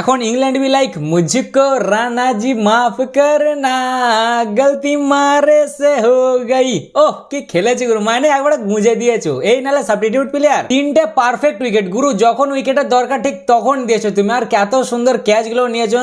এখন England be like মুঝকো রানা জি মাফ করনা গলতি মারে সে হো গই ও কি খেলেছে গুরু মানে একবার গুঁজে দিয়েছ এই নালে সাবস্টিটিউট প্লেয়ার তিনটে পারফেক্ট উইকেট গুরু, যখন উইকেটের দরকার, ঠিক তখন দিয়েছ তুমি। আর কত সুন্দর ক্যাচগুলো নিয়েছো।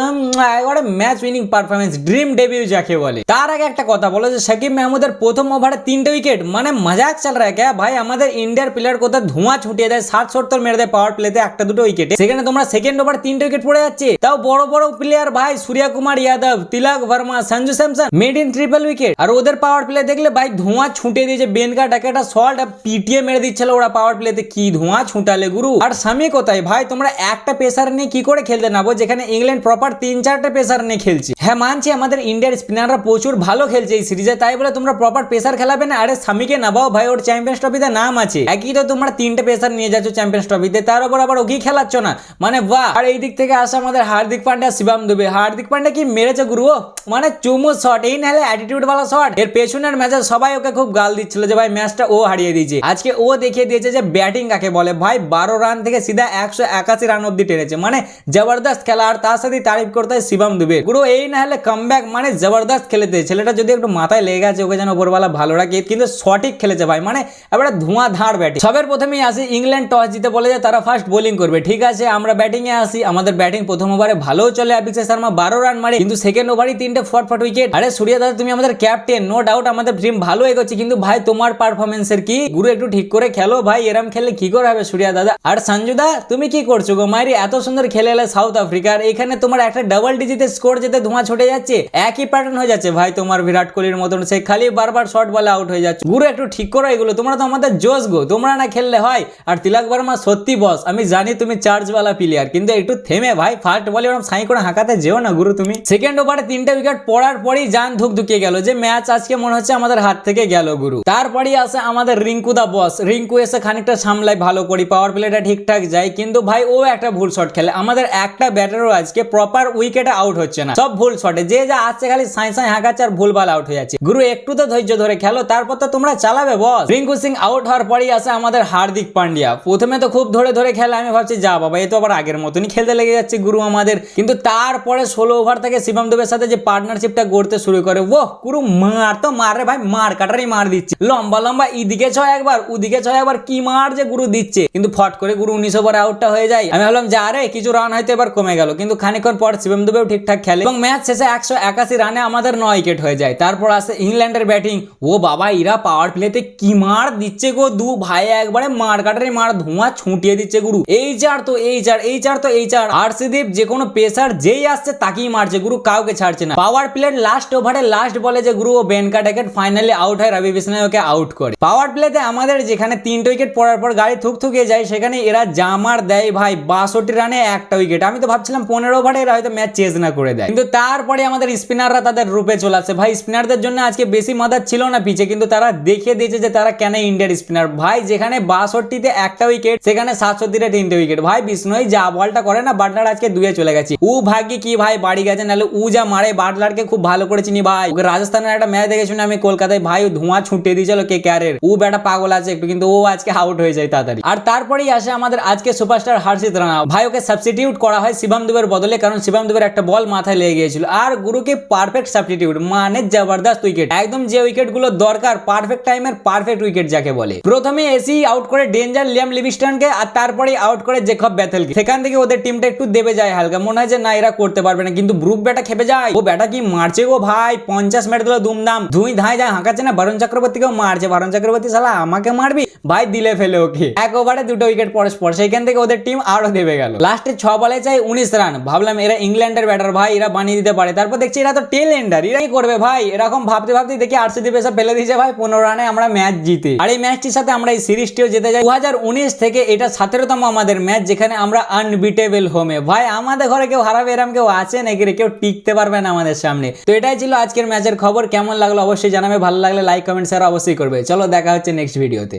একবারে match winning performance dream debut যাকে বলে। তার আগে একটা কথা বলো যে, সাকিব মাহমুদের প্রথম ওভারে তিনটে উইকেট মানে মজাক চাল রা ক্যা? ভাই, আমাদের ইন্ডিয়ার প্লেয়ার কোথাও ধোঁয়া ছুটিয়ে দেয়, ষাট সত্তর মেরে দেয় পাওয়ার প্লেতে একটা দুটো উইকেটে সেখানে তোমরা সেকেন্ড ওভার তিনটে উইকেট পড়ে যাচ্ছে। তাও বড় বড় প্লেয়ার ভাই Surya Kumar Yadav, Tilak Varma Sanju Samson maiden triple wicket আর ওদের পাওয়ার প্লে দেখলে ভাই ধোঁয়া ছুটে দিয়েছে। বেনকা ডাকে একটা শর্ট পিটিয়ে মেরে দিচ্ছিল ওরা পাওয়ার প্লেতে কি ধোঁয়া ছুটালে গুরু। আর স্বামী কোথায় ভাই? তোমরা একটা পেসার নিয়ে কি করে খেলতে নাবো? যেখানে ইংল্যান্ড প্রপার তিন চারটে পেসার নিয়ে খেলছে। হ্যাঁ মানছি আমাদের ইন্ডিয়ার স্পিনাররা প্রচুর ভালো খেলছে এই সিরিজে তাই বলে তোমরা প্রপার পেসার খেলাবে না? আরে স্বামীকে নাবাও ভাই, ওর চ্যাম্পিয়ন্স ট্রফিতে নাম আছে। একই তো তোমরা তিনটে পেসার নিয়ে যাচ্ছ চ্যাম্পিয়ন্স ট্রফিতে তার উপর আবার ওকেই খেলাচ্ছ না? মানে বাহ! আর এই দিক থেকে আসে আমাদের হার্দিক পান্ডা শিবাম দুবে। হার্দিক পান্ডা কি মেরেছে গুরু? মানে চুমু শট এই নাহলে অ্যাটিটিউড বালা শট এর পেছনের ম্যাচে সবাই ওকে খুব গাল দিচ্ছিল যে, ভাই ম্যাচটা ও হারিয়ে দিয়েছে। আজকে ও দেখিয়ে দিয়েছে যে ব্যাটিং কাকে বলে? ভাই, বারো রান থেকে সিধা একশো একাশি রান অব্দি টেনেছে। মানে জবরদস্ত খেলা। আর তার সাথে তারিফ করতে হয় শিবম দুবে। গুরু, এই না হলে কামব্যাক মানে জবরদস্ত খেলেছে। ছেলেটা যদি একটু মাথায় লেগে গেছে, ওকে যেন ওপরওয়ালা ভালো রাখে। কিন্তু সঠিক খেলেছে ভাই। মানে এবারে ধোঁয়া ধার ব্যাটিং সবের প্রথমেই আসি, ইংল্যান্ড টস জিতে বলে যে, তারা ফার্স্ট বোলিং করবে। ঠিক আছে, আমরা ব্যাটিং এ আসি। আমাদের ব্যাটিং প্রথম ওভারে ভালোও চলে অভিষেক শর্মা, বারো রান মারে, কিন্তু সেকেন্ড ওভারই তিনটে ফট ফট উইকেট আরে সূর্য দাদা, তুমি আমাদের ক্যাপ্টেন নো ডাউট আমাদের টিম ভালো এগোচ্ছে, কিন্তু ভাই তোমার পারফরমেন্সের কি? গুরু একটু ঠিক করে খেলো ভাই, এরম খেললে কি করে হবে সূর্য দাদা? আর সঞ্জুদা, তুমি কি করছ গো? মাইরি, এত সুন্দর খেলে এলে সাউথ আফ্রিকার এখানে তোমার একটা ডাবল ডিজিটের স্কোর যেতে ধোঁয়া ছুটে যাচ্ছে, একই প্যাটার্ন হয়ে যাচ্ছে ভাই তোমার বিরাট কোহলির মতন। সে খালি বারবার শর্ট বলে আউট হয়ে যাচ্ছে। গুরু একটু ঠিক করো এগুলো, তোমরা তো আমাদের জোশ গো, তোমরা না খেললে হয়। আর তিলক বর্মা সত্যি বস আমি জানি তুমি চার্জওয়ালা প্লেয়ার কিন্তু একটু থেমে ভাই ফার্স্ট বলে ওরকম সাই করে হাঁকাতে যেও না গুরু তুমি। সেকেন্ড ওভারে তিনটে উইকেট পড়ার পরেই জান ধুক ধুকিয়ে গেল যে ম্যাচ আজকে মনে হচ্ছে আমাদের হাত থেকে গেল গুরু। তারপরেই আসে আমাদের রিঙ্কু দা বস রিঙ্কু এসে খানিকটা সামলাই ভালো করি পাওয়ার প্লেটা ঠিকঠাক যায়, কিন্তু ভাই, ও একটা ভুল শট খেলে। আমাদের একটা ব্যাটারও আজকে প্রপার উইকেটে আউট হচ্ছে না। সব ভুল শটে যে যা আসছে খালি সাই সাই হাঁকাচ্ছে আর ভুল ভালো আউট হয়ে যাচ্ছে। গুরু একটু তো ধৈর্য ধরে খেলো, তারপর তো তোমরা চালাবে বস রিঙ্কু সিং আউট হওয়ার পরেই আসে আমাদের হার্দিক পান্ডিয়া। প্রথমে তো খুব ধরে ধরে খেলে, আমি ভাবছি, যা বাবা, এ তো আবার আগের মতনই খেলতে লেগে যাচ্ছে গুরু আমাদের। কিন্তু তারপরে ষোলো ওভার থেকে শিবম দেবের সাথে যে পার্টনারশিপটা গড়তে শুরু করে ও গুরু মার তো মারে ভাই, মার কাটারই মার দিচ্ছে। লম্বা লম্বা ইদিকে ছয় একবার উদিকে ছয় একবার, কি মার যে গুরু দিচ্ছে। কিন্তু ফট করে গুরু উনিশ ওভার আউটটা হয়ে যায়। আমি ভাবলাম, যা রে, কিছু রান হয়তো এবার কমে গেল। কিন্তু খানিকক্ষণ পর শিবম দুবেও ঠিকঠাক খেলে। এবং ম্যাচ শেষে একশো একাশি রানে আমাদের নয় উইকেট হয়ে যায়। তারপর আসে ইংল্যান্ডের ব্যাটিং ও বাবা ইরা পাওয়ার প্লেতে কি মার দিচ্ছে গো? দু ভাই একবারে মার, কাটারে মার, ধোঁয়া ছুটিয়ে দিচ্ছে গুরু। এই চার তো, এই চার এই চার তো, এই চার। আরসিদীপ যে কোনো পেসার যেই আসছে তাকেই মারছে, গুরু কাউকে ছাড়ছে না। পাওয়ার প্লের লাস্ট ওভারে লাস্ট বলে যে গুরু ও বেনকা ডেকেট ফাইনালি আউট হয়, রবি বিষ্ণয় ওকে আউট করে। পাওয়ার প্লেতে আমাদের যেখানে তিনটে উইকেট পড়ার পর গাড়ি থুক থুকে যায়, সেখানে এরা জামার দেয় ভাই, বাষট্টি রানে একটা উইকেট আমি তো ভাবছিলাম পনেরো ওভারে এরা হয়তো ম্যাচ চেজ না করে দেয়। কিন্তু তারপরে আমাদের স্পিনাররা তাদের রূপে চলে আসে ভাই স্পিনারদের জন্য আজকে বেশি মাদার ছিল না পিছে কিন্তু তারা দেখিয়ে দিয়েছে যে তারা কেন ইন্ডিয়ার স্পিনার ভাই, যেখানে বাষট্টিতে একটা উইকেট সেখানে সাতষট্টিতে তিনটে উইকেট ভাই, বিষ্ণুই যা বলটা করে না বাটলার আজকে দুয়ে চলে গেছে। উ ভাগ্যে কি ভাই বাড়ি গেছে, নাহলে উ যা মারে বাটলারকে খুব ভালো করে চিনি ভাই। ওকে রাজস্থানের একটা ম্যাচ দেখেছি না আমি কলকাতায়, ভাই, ও ধোঁয়া ছুটিয়ে দিয়েছিল কে ক্যারের। ও বেটা পাগল আছে একটু, কিন্তু ও আজকে আউট হয়ে যায় তাড়াতাড়ি। আর তারপরেই আসে আমাদের আজকে সুপারস্টার হার্ষিত রানা। ভাই, ওকে সাবস্টিটিউট করা হয় শিবম দুবের বদলে, কারণ শিবম দুবের একটা বল মাথায় লেগে গিয়েছিল। আর গুরুকে পারফেক্ট সাবস্টিটিউট মানে জবরদস্ত উইকেট একদম যে উইকেটগুলো দরকার পারফেক্ট টাইমের পারফেক্ট উইকেট যাকে বলে। প্রথমে এসি আউট করে ডেঞ্জার লিয়াম লিভিস্টনকে আর তারপরে আউট করে জেকব ব্যাথেলকে সেখান থেকে ওদের টিমটা একটু দেবে যায়, হালকা মনে হয় যে না, এরা করতে পারবে না। কিন্তু ব্রুক ব্যাটা খেপে যায়। ও ব্যাটা কি মারছে গো ভাই? পঞ্চাশ মেরে দিল দুমদাম। ধুই ধাই যায় হাঁকাচ্ছে না? বরুণ চক্রবর্তীকেও মারছে। বরুণ চক্রবর্তী সালা আমাকে মারবি? ভাই দিলে ফেলে ওকে। এক ওভারে দুটো উইকেট পরস্পর সেখান থেকে ওদের টিম আরও দেবে গেল। লাস্টে ছ বলে চাই, উনিশ রান ভাবলাম এরা ইংল্যান্ডের ব্যাটার ভাই এরা বানিয়ে দিতে পারে। তারপর দেখছি এরা তো টেল এন্ডার এরা কি করবে ভাই? এরকম ভাবতে ভাবতে দেখি আরসিবি এসে ফেলে দিয়েছে ভাই, পনেরো রানে আমরা ম্যাচ জিতে। আর এই ম্যাচটির সাথে আমরা এই সিরিজটিও জিতে যাই। দু হাজার উনিশ থেকে এটা সতেরোতম আমাদের ম্যাচ যেখানে আমরা আনবিটেবল হোমে ভাই, আমাদের ঘরে কেউ হারাবে, এরম কেউ আছে নাকি রে? কেউ টিকতে পারবে না আমাদের সামনে। তো এটাই ছিল আজকের ম্যাচের খবর। কেমন লাগল অবশ্যই জানাবে। ভালো লাগলে লাইক কমেন্ট শেয়ার অবশ্যই করবে। চলো দেখা হচ্ছে নেক্সট ভিডিওতে